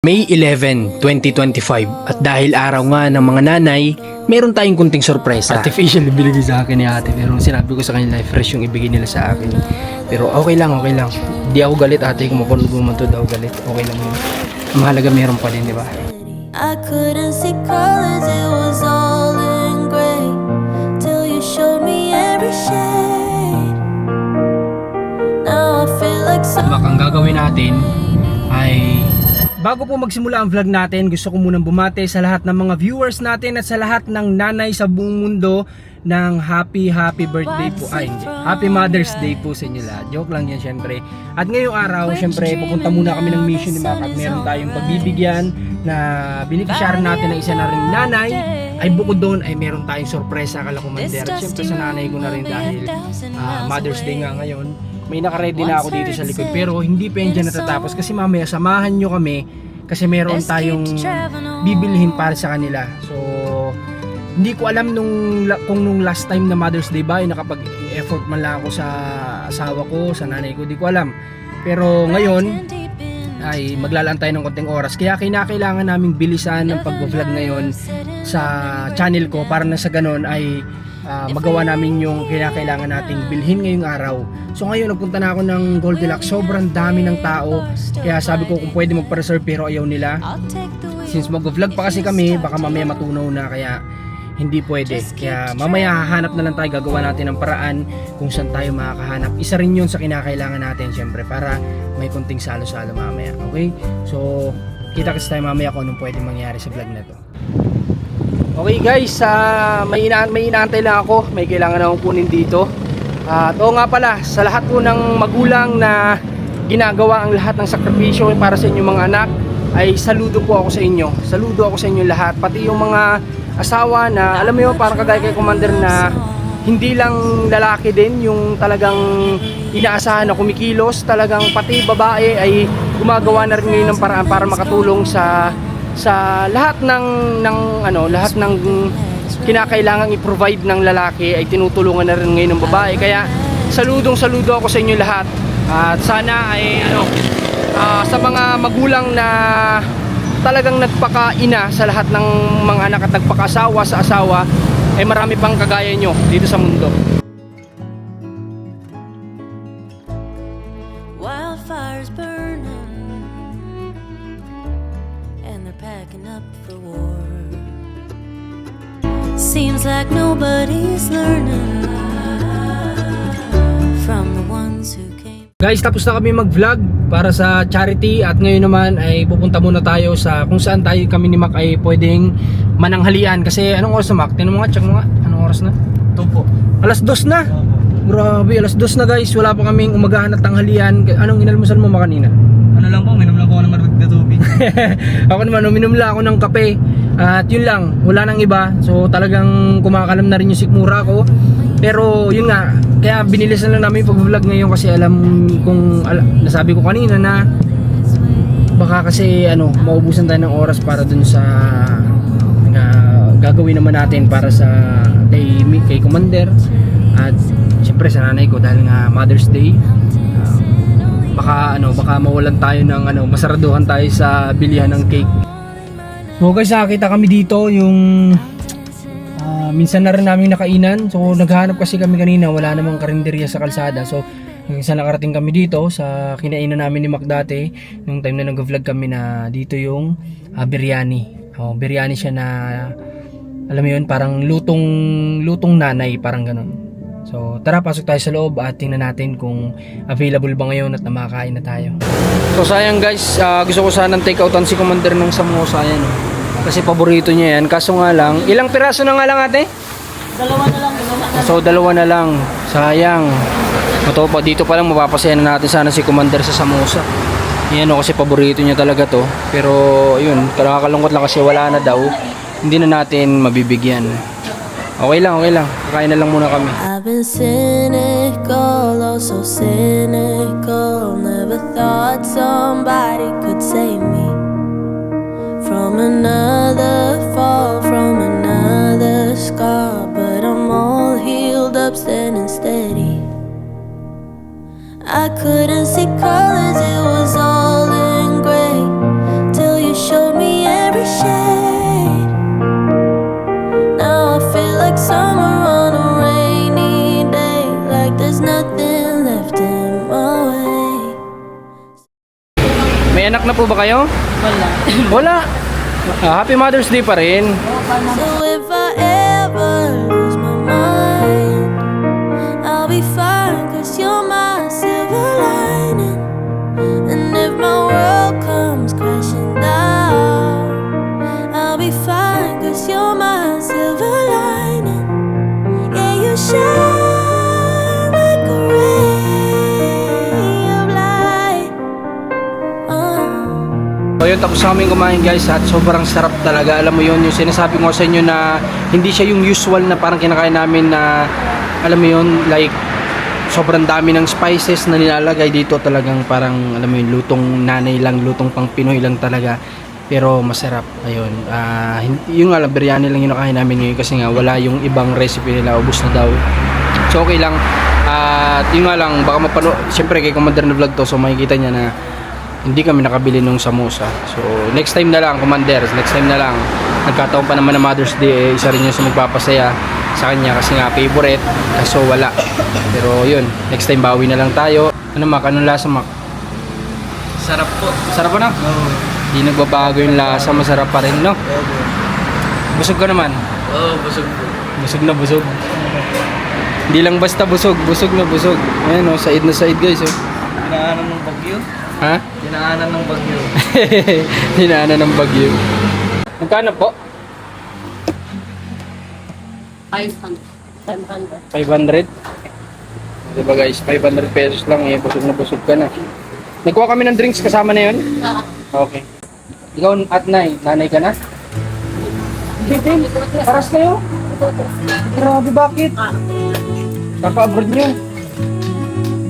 May 11, 2025 at dahil araw nga ng mga nanay, meron tayong kunting sorpresa. Artificial ibigay sa akin ni ate pero sinabi ko sa kanila fresh yung ibigay nila sa akin. Pero okay lang, okay lang. Di ako galit ate kung mapanood mo man to daw galit. Okay lang yun. Mahalaga meron pa din, di ba? I couldn't see colors, it was all in gray till you showed me every shade. Now I feel like some. Bak, ang gagawin natin ay Bago po magsimula ang vlog natin, gusto ko munang bumate sa lahat ng mga viewers natin at sa lahat ng nanay sa buong mundo ng happy happy birthday po. Ay, hindi. Happy Mother's Day po sa inyo lahat. Joke lang yan syempre. At ngayong araw, syempre, pupunta muna kami ng mission ni Mac at meron tayong pagbibigyan na beneficiary natin ng isa na rin nanay ay bukod doon ay meron tayong sorpresa kala Commander. At syempre sa nanay ko na rin dahil ah, Mother's Day nga ngayon may nakaready na ako dito sa likod pero hindi pa yan dyan natatapos kasi mamaya samahan nyo kami kasi meron tayong bibilhin para sa kanila so hindi ko alam nung kung nung last time na Mother's Day ba ay nakapag-effort man lang ako sa asawa ko, sa nanay ko, di ko alam. Pero ngayon ay maglalaan tayo ng konting oras. Kaya kinakailangan naming bilisan ng pag-vlog ngayon sa channel ko para na sa ganun ay ah, magawa namin yung kinakailangan nating bilhin ngayong araw. So ngayon nagpunta na ako ng Goldilocks. Sobrang dami ng tao. Kaya sabi ko kung pwede magpa-reserve pero ayaw nila. Since mag-vlog pa kasi kami, baka mamaya matunaw na kaya hindi pwede. Kaya mamaya hahanap na lang tayo, gagawa natin ng paraan kung saan tayo makakahanap. Isa rin yun sa kinakailangan natin syempre para may konting salo-salo mamaya. Okay? So, kita kasi tayo mamaya kung anong pwede mangyari sa vlog na to. Okay guys, ah, may, ina may inaantay lang ako. May kailangan akong kunin dito. At oo nga pala, sa lahat po ng magulang na ginagawa ang lahat ng sakripisyo para sa inyong mga anak, ay saludo po ako sa inyo. Saludo ako sa inyo lahat. Pati yung mga asawa na, alam mo yun, parang kagaya kay Commander na hindi lang lalaki din yung talagang inaasahan na kumikilos, talagang pati babae ay gumagawa na rin ng paraan para makatulong sa sa lahat ng ng ano, lahat ng kinakailangang i-provide ng lalaki ay tinutulungan na rin ngayon ng babae. Kaya saludong saludo ako sa inyo lahat. At sana ay ano ah, sa mga magulang na talagang nagpakaina sa lahat ng mga anak at nagpakasawa sa asawa ay marami pang kagaya nyo dito sa mundo. Guys, tapos na kami mag-vlog para sa charity at ngayon naman ay pupunta muna tayo sa kung saan tayo kami ni Mac ay pwedeng mananghalian kasi anong oras na Mac? Tinan mo nga, check mo nga. Anong oras na? Ito po. Alas dos na. Grabe, alas dos na guys. Wala pa kaming umagahan at tanghalian. Anong inalmusal mo ma kanina? Ano lang po, minom lang po ako ng marunong na tubig. ako naman, uminom lang ako ng kape. At yun lang, wala nang iba. So talagang kumakalam na rin yung sikmura ko. Pero yun nga, kaya binilisan lang namin pag-vlog ngayon kasi alam kung ala, nasabi ko kanina na baka kasi ano, maubusan tayo ng oras para dun sa na gagawin naman natin para sa kay, kay Commander at syempre sa nanay ko dahil nga Mother's Day baka ano baka mawalan tayo ng ano masaraduhan tayo sa bilihan ng cake. So guys nakakita kami dito yung ah, minsan na rin namin nakainan. So naghahanap kasi kami kanina wala namang karinderya sa kalsada. So sa nakarating kami dito sa kinainan namin ni Mac dati nung time na nag-vlog kami na dito yung ah, biryani. Oh, biryani siya na alam mo yun parang lutong lutong nanay parang ganun So tara pasok tayo sa loob at tingnan natin kung available ba ngayon at namakain na tayo. So sayang guys, ah, gusto ko sanang take outan si Commander ng samosa yan. oh. Kasi paborito niya yan. Kaso nga lang, ilang piraso na nga lang ate? Dalawa na lang, dalawa na. So dalawa na lang. Sayang. Ito pa dito pa lang mapapasaya na natin sana si Commander sa samosa. Yan o kasi paborito niya talaga to. Pero yun, nakakalungkot lang kasi wala na daw. Hindi na natin mabibigyan. Okay lang, okay lang. Kakain na lang muna kami. I've been cynical, oh so cynical. Never thought somebody could save me from another fall, kayo? Wala. Wala. Ah, happy Mother's Day pa rin. So if I ever lose my mind, I'll be fine, cause you're my silver lining. And if my world comes crashing down, I'll be fine, cause you're my silver lining. Yeah, you shine Oh. So yun, tapos kami kumain guys at sobrang sarap talaga. Alam mo yun, yung sinasabi ko sa inyo na hindi siya yung usual na parang kinakain namin na alam mo yun, like sobrang dami ng spices na nilalagay dito talagang parang alam mo yun, lutong nanay lang, lutong pang Pinoy lang talaga. Pero masarap. Ayun. Hindi yung lang, biryani lang yung nakain namin ngayon kasi nga wala yung ibang recipe nila. Ubus na daw. So okay lang. At yung nga lang, baka mapano, siyempre kay Commander na vlog to, so makikita niya na hindi kami nakabili nung samosa. So, next time na lang, Commanders. Next time na lang. Nagkataon pa naman na Mother's Day, eh, isa rin yun sa magpapasaya sa kanya kasi nga favorite. Kaso wala. Pero yun, next time bawi na lang tayo. Ano Mak? Anong lasa Mak? Sarap po. Sarap na? Oo. Hindi nagbabago yung lasa, masarap pa rin, no? Busog ka naman. Oo, busog po. Busog na busog. Hindi lang basta busog, busog na busog. Ayan o, side na side guys. Oh. Dinaanan ng bagyo. Ha? Dinaanan ng bagyo. Hinaanan ng bagyo. Magkano po? 500. 500? Diba guys, 500 pesos lang eh, busog na busog ka na. Nagkuha kami ng drinks kasama na yun? Okay. Ikaw at nay, nanay ka na? Hindi, paras kayo? Grabe, bakit? Kaka-abroad nyo.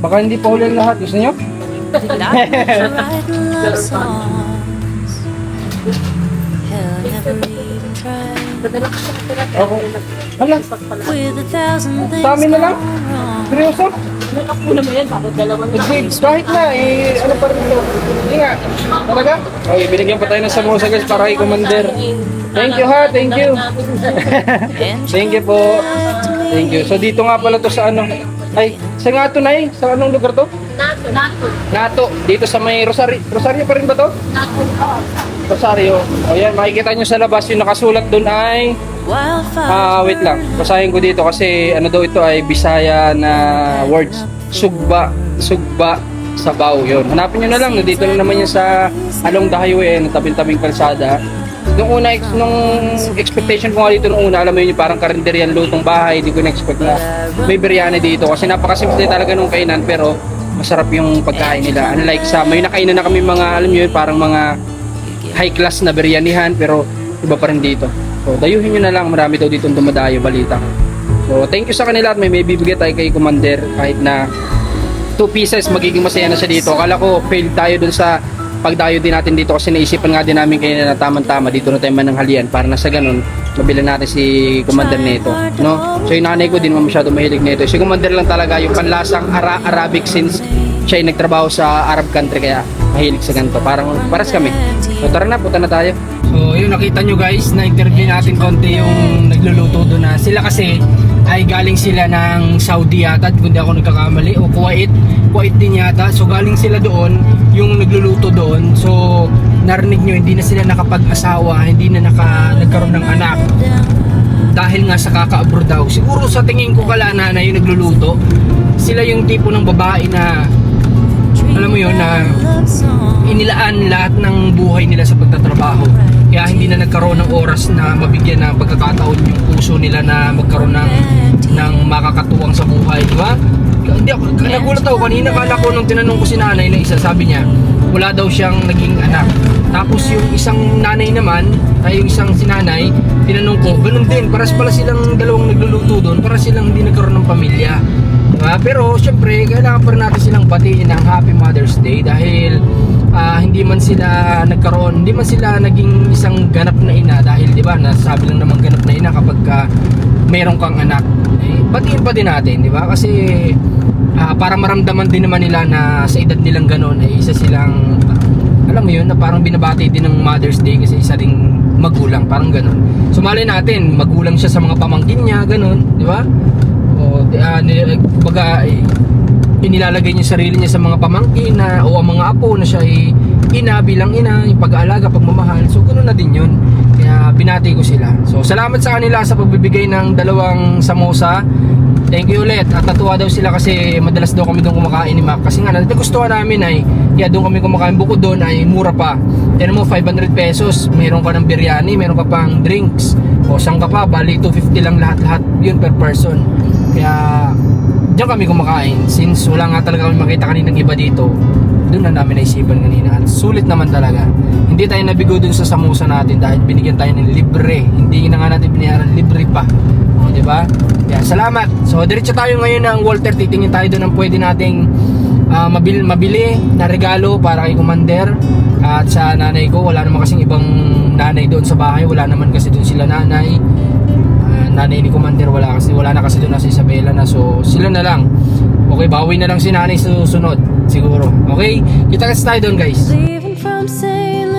Baka hindi pa huli ang lahat. Gusto nyo? writing love songs. Hell, never even tried. Okay. Hala, With a thousand things Sa amin na lang? seryoso? Ako naman yan, bakit dalawa na? Kahit na, eh, ano pa rin ito? Hindi nga. Talaga? Okay, binigyan pa tayo ng samosa guys para kay Commander. Thank you ha, thank you. Thank you po. Thank you. So dito nga pala to sa ano? Ay, sa nga to na eh. Sa anong lugar to? Nato, nato. Nato. Dito sa may Rosario. Rosario pa rin ba to? Nato, oh. Rosario. O yan, makikita nyo sa labas yung nakasulat doon ay... Ah, wait lang. Basahin ko dito kasi ano daw ito ay Bisaya na words. Sugba, sugba, sabaw. Yun. Hanapin nyo na lang. Dito na naman yan sa along the highway, na tabing-tabing kalsada. Nung una, ex- nung expectation ko nga dito nung una, alam mo yun, parang karinderian lutong bahay, di ko na-expect na may biryani dito. Kasi napakasimple talaga nung kainan, pero masarap yung pagkain nila. Unlike sa, may nakainan na kami mga, alam nyo yun, parang mga high class na biryanihan, pero iba pa rin dito. So, dayuhin nyo na lang, marami daw dito dumadayo, balita. So, thank you sa kanila at may may bibigay tayo kay Commander kahit na 2 pieces, magiging masaya na siya dito. Akala ko failed tayo dun sa pagdayo din natin dito kasi naisipan nga din namin kayo na tamang-tama. Dito na tayo mananghalian para na sa ganun mabilan natin si Commander nito no? So yung nanay ko din masyado mahilig nito. Si Commander lang talaga yung panlasang Ara Arabic since siya ay nagtrabaho sa Arab country kaya mahilig sa ganito. Parang paras kami. So tara na punta na tayo. So yun nakita nyo guys na interview natin konti yung nagluluto doon na sila kasi ay galing sila ng Saudi yata kung di ako nagkakamali o Kuwait. Kuwait din yata. So galing sila doon yung nagluluto doon. So narinig nyo hindi na sila nakapag-asawa hindi na naka, nagkaroon ng anak. Dahil nga sa kaka-abroad daw. Siguro sa tingin ko kalana na yung nagluluto. Sila yung tipo ng babae na alam mo yun na inilaan lahat ng buhay nila sa pagtatrabaho. Kaya hindi na nagkaroon ng oras na mabigyan ng pagkakataon yung puso nila na magkaroon ng, ng makakatuwang sa buhay, di ba? Hindi ako, nagulat ako kanina, kala ko nung tinanong ko si nanay na isa, sabi niya, wala daw siyang naging anak. Tapos yung isang nanay naman, ay yung isang sinanay, tinanong ko, ganun din, paras pala silang dalawang nagluluto doon, para silang hindi nagkaroon ng pamilya. Diba? Pero syempre, kailangan pa rin natin silang batiin ng Happy Mother's Day dahil ah, hindi man sila nagkaroon, hindi man sila naging isang ganap na ina dahil 'di ba, nasabi lang naman ganap na ina kapag ka meron kang anak. Eh, batiin pa din natin, 'di ba? Kasi ah, para maramdaman din naman nila na sa edad nilang ganoon ay isa silang alam mo yun, na parang binabati din ng Mother's Day kasi isa ring magulang, parang ganun. So malay natin, magulang siya sa mga pamangkin niya, ganun, di ba? O uh, baga, eh, inilalagay niya sarili niya sa mga pamangkin na o ang mga apo na siya ay ina bilang ina, yung pag-aalaga, pagmamahal. So ganoon na din yun. Kaya binati ko sila. So salamat sa kanila sa pagbibigay ng dalawang samosa. Thank you ulit. At natuwa daw sila kasi madalas daw kami doon kumakain ni Mac. Kasi nga, nagustuhan namin ay, kaya doon kami kumakain. Bukod doon ay mura pa. Yan mo, 500 pesos. Meron ka ng biryani, meron ka pang drinks. O saan ka pa, bali 250 lang lahat-lahat yun per person. Kaya, diyan kami kumakain. Since wala nga talaga kami makita kaninang iba dito, doon na namin naisipan kanina. At sulit naman talaga. Hindi tayo nabigo dun sa samosa natin dahil binigyan tayo ng libre. Hindi na nga natin binayaran libre pa. O, di ba? Kaya salamat. So, diretso tayo ngayon ng Walter. Titingin tayo doon ng pwede nating ah, mabil, mabili na regalo para kay Commander at sa nanay ko. Wala naman kasing ibang nanay doon sa bahay. Wala naman kasi doon sila nanay. Ah, nanay ni Commander wala kasi wala na kasi doon na si Isabela na so sila na lang okay bawi na lang si nanay susunod siguro okay kita kasi tayo doon guys Leaving from St.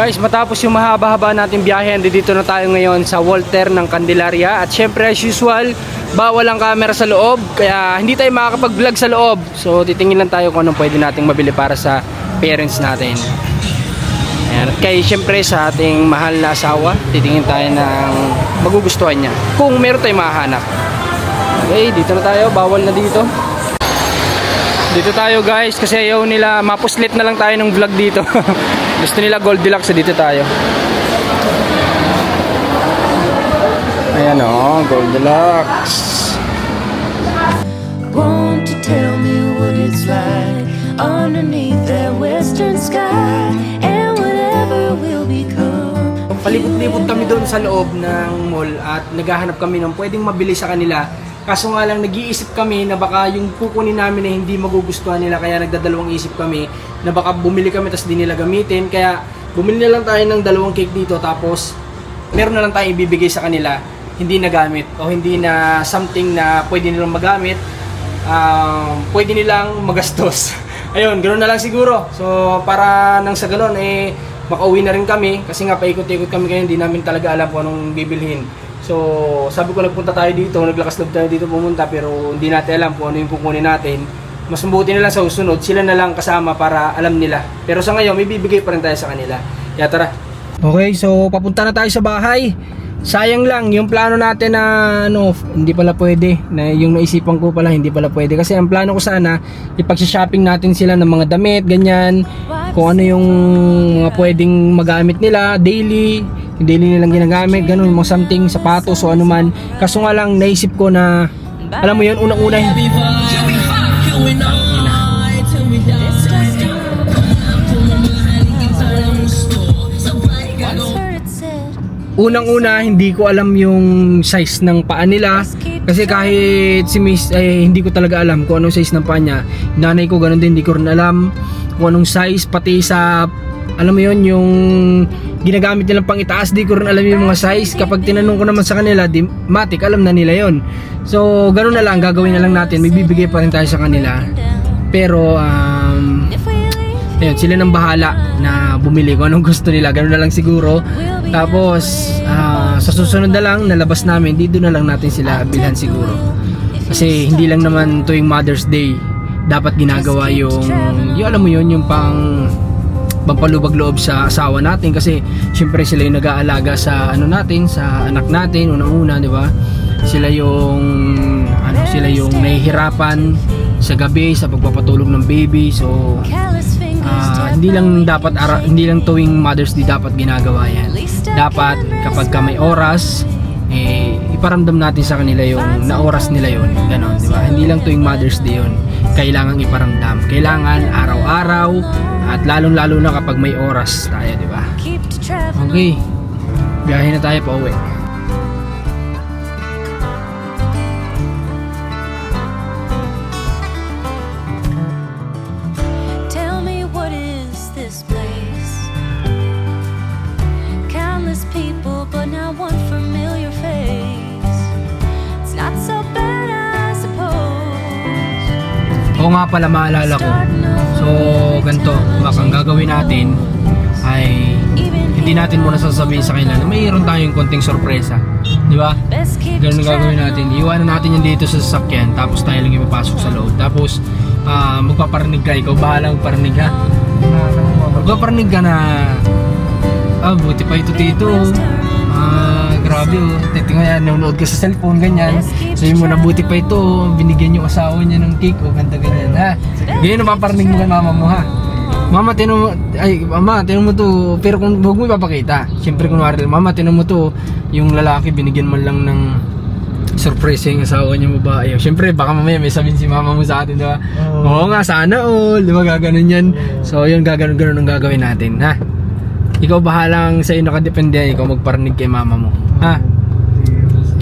guys matapos yung mahaba-haba nating biyahe dito na tayo ngayon sa Walter ng Candelaria at syempre as usual bawal ang camera sa loob kaya hindi tayo makakapag-vlog sa loob so titingin lang tayo kung anong pwede nating mabili para sa parents natin Ayan. At kay syempre sa ating mahal na asawa, titingin tayo ng magugustuhan niya. Kung meron tayong mahanap. Okay, dito na tayo. Bawal na dito. Dito tayo guys kasi ayaw nila mapuslit na lang tayo ng vlog dito. Gusto nila Goldilocks so dito tayo. Ayan o, Goldilocks. Won't you tell me what it's like underneath Palibot-libot kami doon sa loob ng mall at naghahanap kami ng pwedeng mabili sa kanila. Kaso nga lang nag-iisip kami na baka yung kukunin namin na hindi magugustuhan nila kaya nagdadalawang isip kami na baka bumili kami tapos di nila gamitin. Kaya bumili na lang tayo ng dalawang cake dito tapos meron na lang tayong ibibigay sa kanila hindi na gamit o hindi na something na pwede nilang magamit um, pwede nilang magastos. Ayun, ganoon na lang siguro. So, para nang sa ganoon, eh, makauwi na rin kami. Kasi nga, paikot-ikot kami kayo, hindi namin talaga alam kung anong bibilhin. So, sabi ko, nagpunta tayo dito, naglakas loob tayo dito pumunta, pero hindi natin alam kung ano yung kukunin natin. Mas mabuti na lang sa susunod, sila na lang kasama para alam nila. Pero sa ngayon, may bibigay pa rin tayo sa kanila. Kaya tara. Okay, so papunta na tayo sa bahay. Sayang lang yung plano natin na ano, hindi pala pwede. Na yung naisipan ko pala hindi pala pwede kasi ang plano ko sana ipag-shopping natin sila ng mga damit, ganyan. Kung ano yung mga pwedeng magamit nila daily, yung daily nilang ginagamit, ganun, mga something, sapatos o ano man. Kaso nga lang naisip ko na alam mo yun, unang-una said, Unang-una, hindi ko alam yung size ng paa nila. Kasi kahit si Miss, eh, hindi ko talaga alam kung anong size ng paa niya. Nanay ko ganun din, hindi ko rin alam kung anong size. Pati sa, alam mo yun, yung ginagamit nilang pang itaas, di ko rin alam yung mga size. Kapag tinanong ko naman sa kanila, di, matik, alam na nila yon So, ganun na lang, gagawin na lang natin. May bibigay pa rin tayo sa kanila. Pero, um, Ayun, sila nang bahala na bumili kung anong gusto nila. Ganun na lang siguro. Tapos, ah, sa susunod na lang, nalabas namin, dito na lang natin sila bilhan siguro. Kasi hindi lang naman tuwing Mother's Day dapat ginagawa yung, yung alam mo yun, yung pang pampalubag loob sa asawa natin kasi syempre sila yung nag-aalaga sa ano natin, sa anak natin unang-una, di ba? Sila yung ano, sila yung nahihirapan sa gabi sa pagpapatulog ng baby. So, tap hindi lang dapat ara, hindi lang tuwing Mother's Day dapat ginagawa yan. Dapat kapag ka may oras eh iparamdam natin sa kanila yung na oras nila yon. Ganon, di ba? Hindi lang tuwing Mother's Day yon. Kailangan iparamdam. Kailangan araw-araw at lalong-lalo na kapag may oras tayo, di ba? Okay. Biyahe na tayo pa uwi. Nga pala maalala ko. So, ganito, baka ang gagawin natin ay hindi natin muna sasabihin sa kanila na mayroon tayong konting sorpresa. Di ba? Ganun gagawin natin. Iwanan natin yan dito sa sasakyan tapos tayo lang yung papasok sa loob. Tapos, ah, magpaparinig ka. Ikaw bahala magparinig ha. Magpaparinig ka na ah, buti pa ito tito. Ah, grabe oh. Tito nga yan, nanonood ka sa cellphone, ganyan. Sabi mo na buti pa ito, binigyan yung asawa niya ng cake, o ganda ganyan, ha? Ganyan ang paparinig mo kay mama mo, ha? Mama, tinan mo, ay, mama, tinan mo to, pero kung huwag mo ipapakita. Siyempre, kunwari, mama, tinan mo to, yung lalaki, binigyan man lang ng surprise yung asawa niya babae. Siyempre, baka mamaya may sabihin si mama mo sa atin, di ba? Oo nga, sana all, di ba gaganon yan? So, yun, gaganon, ganon ang gagawin natin, ha? Ikaw bahalang sa iyo nakadepende yan, ikaw magparinig kay mama mo. Ha?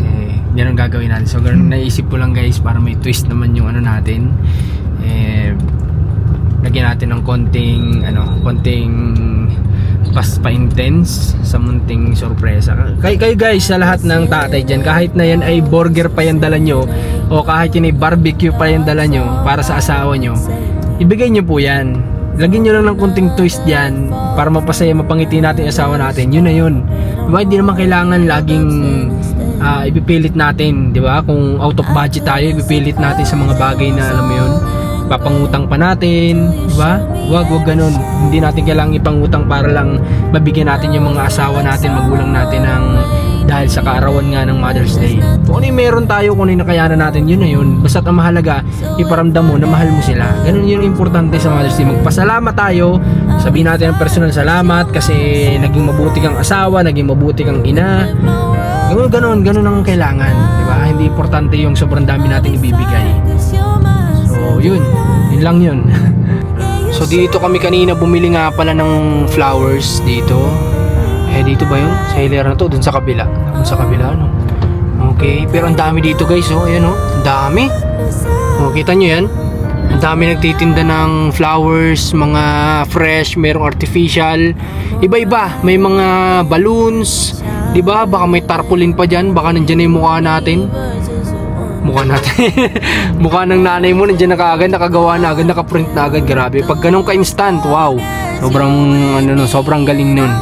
Eh, yan ang gagawin natin. So, ganun naisip ko lang guys para may twist naman yung ano natin. Eh, lagyan natin ng konting, ano, konting pas pa-intense sa munting sorpresa. Kay kayo guys, sa lahat ng tatay dyan, kahit na yan ay burger pa yan dala nyo, o kahit yan ay barbecue pa yan dala nyo para sa asawa nyo, ibigay nyo po yan. Lagyan nyo lang ng konting twist yan para mapasaya, mapangiti natin yung asawa natin. Yun na yun. Diba? Hindi naman kailangan laging ah, ipipilit natin, di ba? Kung out of budget tayo, ipipilit natin sa mga bagay na alam mo yun, papangutang pa natin, di ba? Wag, wag ganun. Hindi natin kailangan ipangutang para lang mabigyan natin yung mga asawa natin, magulang natin ng dahil sa kaarawan nga ng Mother's Day. Kung ano yung meron tayo, kung ano yung nakayanan natin, yun na yun. Basta't ang mahalaga, iparamdam mo na mahal mo sila. Ganun yun importante sa Mother's Day. Magpasalamat tayo, sabihin natin ang personal salamat kasi naging mabuti kang asawa, naging mabuti kang ina. Ganun, ganun, ganun ang kailangan. Di ba? Hindi importante yung sobrang dami natin ibibigay. So, yun. Yun lang yun. so, dito kami kanina bumili nga pala ng flowers dito. Eh, dito ba yun? Sa hilera na to, dun sa kabila. Dun sa kabila, no? Okay, pero ang dami dito guys, oh. Ayan, oh. Ang dami. Oh, kita nyo yan? Ang dami nagtitinda ng flowers, mga fresh, merong artificial. Iba-iba. May mga balloons. 'Di ba? Baka may tarpaulin pa diyan, baka nandiyan na yung mukha natin. Mukha natin. mukha ng nanay mo nandiyan na kaagad, nakagawa na agad, nakaprint na agad. Grabe. Pag ganun ka instant, wow. Sobrang ano no, sobrang galing nun.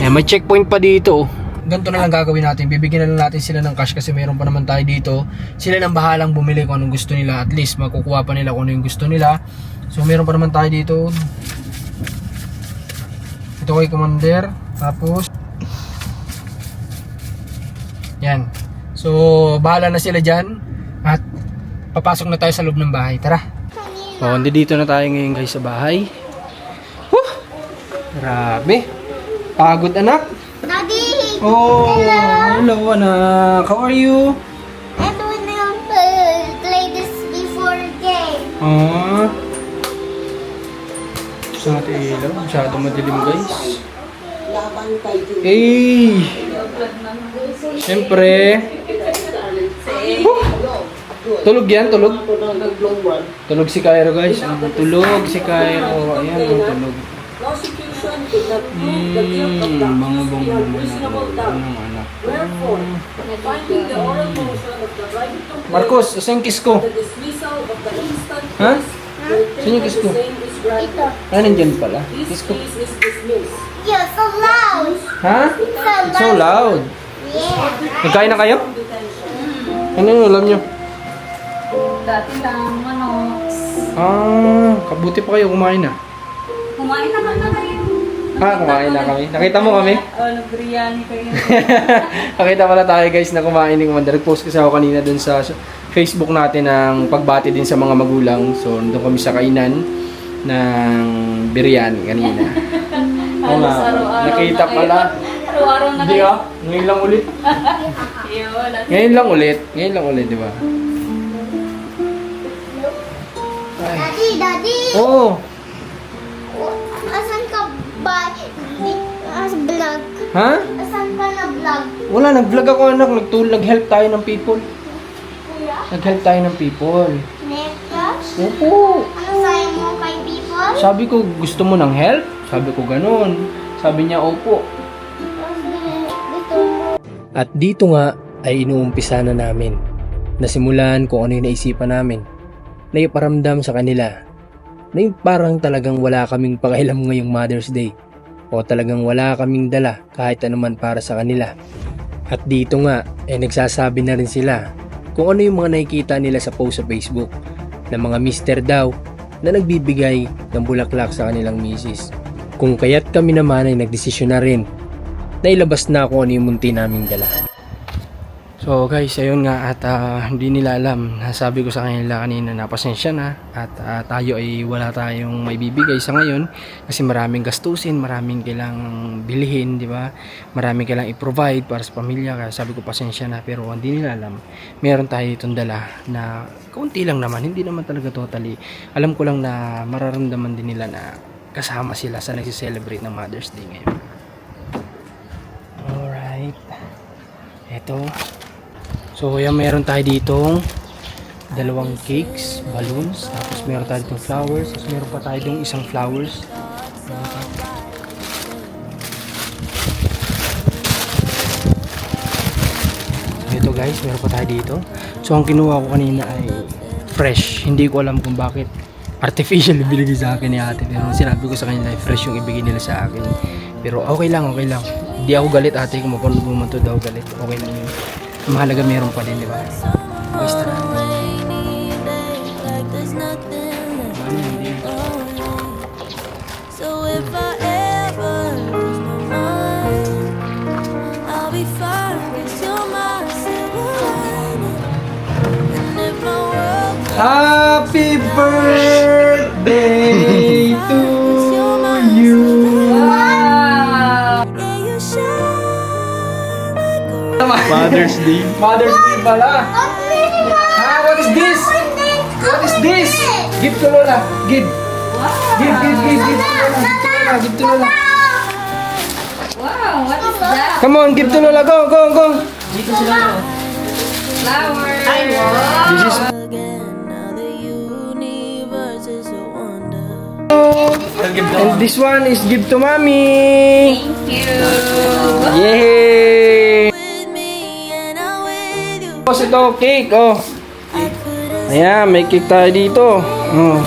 Eh, may checkpoint pa dito. Ganito na lang gagawin natin. Bibigyan na lang natin sila ng cash kasi meron pa naman tayo dito. Sila nang bahalang bumili kung anong gusto nila. At least makukuha pa nila kung ano yung gusto nila. So meron pa naman tayo dito. Ito kay Commander. Tapos yan. So bahala na sila dyan. At papasok na tayo sa loob ng bahay. Tara. So, hindi dito na tayo ngayon guys sa bahay. Whew! Grabe. Pagod anak. Daddy! Oh, hello anak. How are you? I don't know play this before game. Ah. Gusto natin ilaw. Masyado madilim guys. Eh! Siyempre. Huh! Tulog yan, tulog. Tulog si Cairo guys. Tulog si Cairo. Ayan, ang tulog. Hmm, mga bongbong na ng anak. Marcos, saan yung kiss ko? Ha? Saan yung kiss ko? Ito. Ah, nandyan pala. Kiss ko. You're so loud. Ha? So It's so loud. Yeah. Nagkain na kayo? Ano yung alam nyo? Dati lang, ano, Ah, kabuti pa kayo kumain na. kumain naman na kayo. Ah, kumain na kami. Nakita mo kami? Oh, nag-biryani kayo. Nakita pala tayo guys na kumain ni Commander. Nag-post kasi ako kanina dun sa Facebook natin ng pagbati din sa mga magulang. So, nandun kami sa kainan ng biryani kanina. Oo nga, araw-araw nakita pala. Araw-araw na Hindi kayo. ah, ngayon lang ulit. Ngayon lang ulit. Ngayon lang ulit, di ba? Daddy, Daddy! Oo. Asan Di- As vlog. Ha? Asan ka na vlog? Wala, nag-vlog ako anak. Nagtul nag-help tayo ng people. Kuya? Nag-help tayo ng people. Necklace? Opo. Ano sayo mo kay people? Sabi ko, gusto mo ng help? Sabi ko ganun. Sabi niya, opo. At dito nga ay inuumpisa na namin. Nasimulan kung ano yung naisipan namin. na iparamdam sa kanila na yung parang talagang wala kaming pakialam ngayong Mother's Day o talagang wala kaming dala kahit anuman para sa kanila. At dito nga, eh nagsasabi na rin sila kung ano yung mga nakikita nila sa post sa Facebook na mga mister daw na nagbibigay ng bulaklak sa kanilang misis. Kung kaya't kami naman ay nagdesisyon na rin na ilabas na kung ano yung munti naming dala. So guys, ayun nga at ah, hindi nila alam. Nasabi ko sa kanila kanina na pasensya na at ah, tayo ay wala tayong may bibigay sa ngayon kasi maraming gastusin, maraming kailangang bilhin, di ba? Maraming kailangang i-provide para sa pamilya kaya sabi ko pasensya na pero hindi nila alam. Meron tayo itong dala na kaunti lang naman, hindi naman talaga totally. Alam ko lang na mararamdaman din nila na kasama sila sa nagsi-celebrate ng Mother's Day ngayon. Alright. Ito. So, yan meron tayo ditong dalawang cakes, balloons, tapos meron tayo ditong flowers, tapos meron pa tayo ditong isang flowers. Ito guys, meron pa tayo dito. So, ang kinuha ko kanina ay fresh. Hindi ko alam kung bakit artificial ibinigay sa akin ni ate. Pero sinabi ko sa kanila, fresh yung ibigay nila sa akin. Pero okay lang, okay lang. Hindi ako galit ate kung mapanood mo man to daw galit. Okay lang yun. Mahalaga meron pa din, di ba? Guys, tara. rainy day Father's Day. Mother's Day pala! Ha? What is this? What is this? Give to Lola. Give. Give, give, give, give to Lola. Give to Lola. Give to Lola. Wow, what is that? Come on, give to Lola. Go, go, go. Flowers. Ay, wow! This is. And this one is give to mommy. Thank you. Yay! Tapos ito, cake. Oh. Ayan, may cake tayo dito. Oh.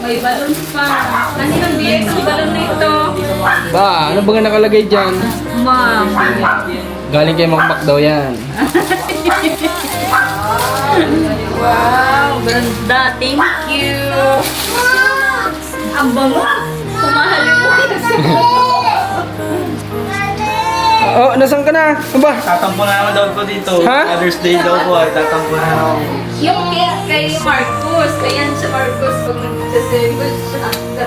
May balloons pa. Ano yung bilis ng balloon na ito? Ba, ano ba nga nakalagay dyan? Ma'am. Galing kay Makmak daw yan. Wow, ganda. Thank you. Ang bango. Kumahali Oh, nasan ka na? Ano ba? Tatampo na naman daw ko dito. Ha? Father's Day daw ko ay tatampo na ako. Yung cake kay Marcos. Ayan siya Marcos pag nagsasagot siya.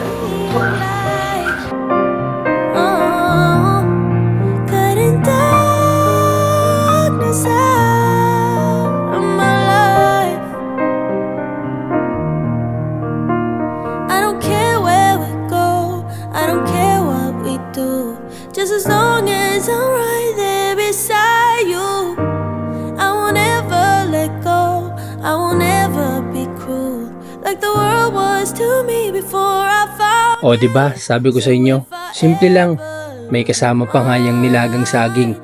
O, di ba? Sabi ko sa inyo, simple lang. May kasama pa nga yung nilagang saging.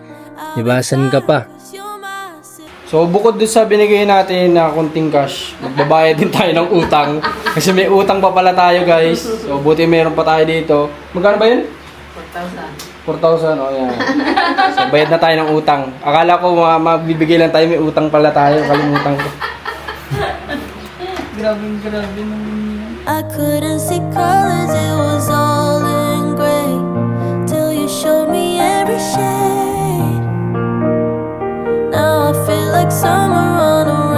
Di ba? San ka pa? So, bukod doon sa binigay natin na konting cash, magbabayad din tayo ng utang. Kasi may utang pa pala tayo, guys. So, buti meron pa tayo dito. Magkano ba yun? 4,000. 4,000, o yan. So, bayad na tayo ng utang. Akala ko mga magbibigay lang tayo, may utang pala tayo. Kalimutan ko. I couldn't see colors, it was all in gray. Till you showed me every shade. Now I feel like summer on a